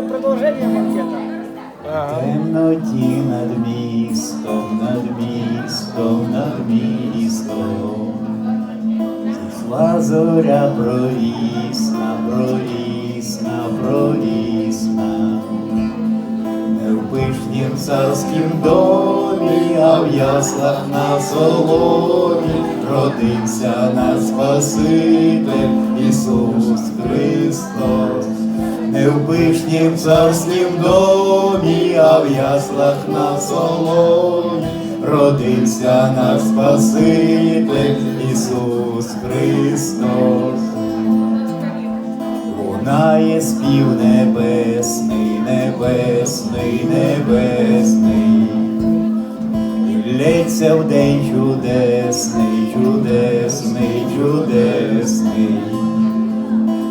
буде продовження макета. Ага. темноті над містом, над містом, над містом. Зійшла зоря прорісна, прорісна, прорісна. Не в пишнім царськім домі, а в яслах на соломі родився наш Спаситель Ісус Христос. Не в пишнім царськім домі, а в яслах на соломі. Родився наш Спаситель Ісус Христос. Лунає спів небесний, небесний, небесний, лється в день чудесний, чудесний, чудесний,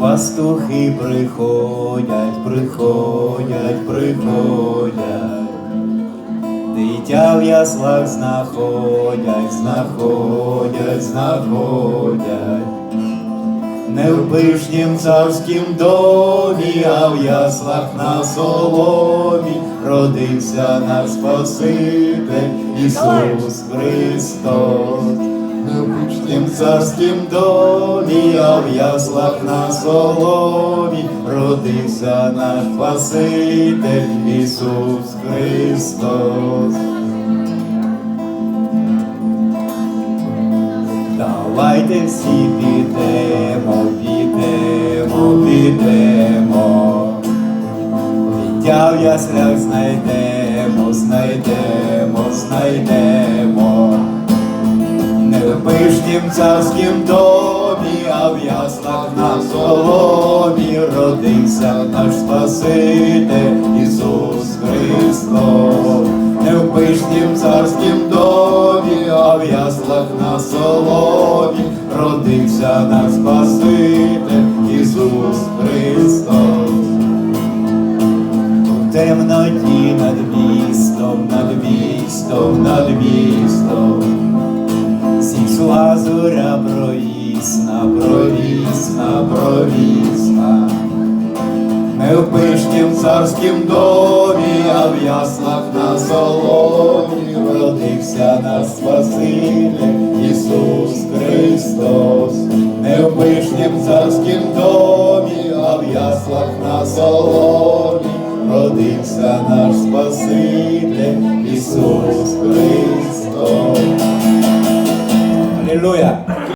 Пастухи приходять, приходять, приходять, дитя в яслах знаходять, знаходять, знаходять. Не в пишнім царськім домі, а в яслах на соломі родився наш Спаситель Ісус Христос. В пишнім царським домі, а в яслах на соломі родився наш Спаситель Ісус Христос. Давайте всі підемо, підемо, підемо. Дитя в яслях знайдемо, знайдемо, знайдемо. Не в царськім домі, а в яслах на соломі родився наш Спаситель Ісус Христос. Не в пишнім царськім домі, а в яслах на соломі родився наш Спаситель Ісус Христос. У темноті над містом, над містом, над містом. Зійшла провісна, провісна, провісна. Не в пишнім царськім домі, а в яслах на соломі родився наш Спаситель Ісус Христос. Не в пишнім царськім домі, а в яслах на соломі родився наш Спаситель Ісус Христос. 할렐루야.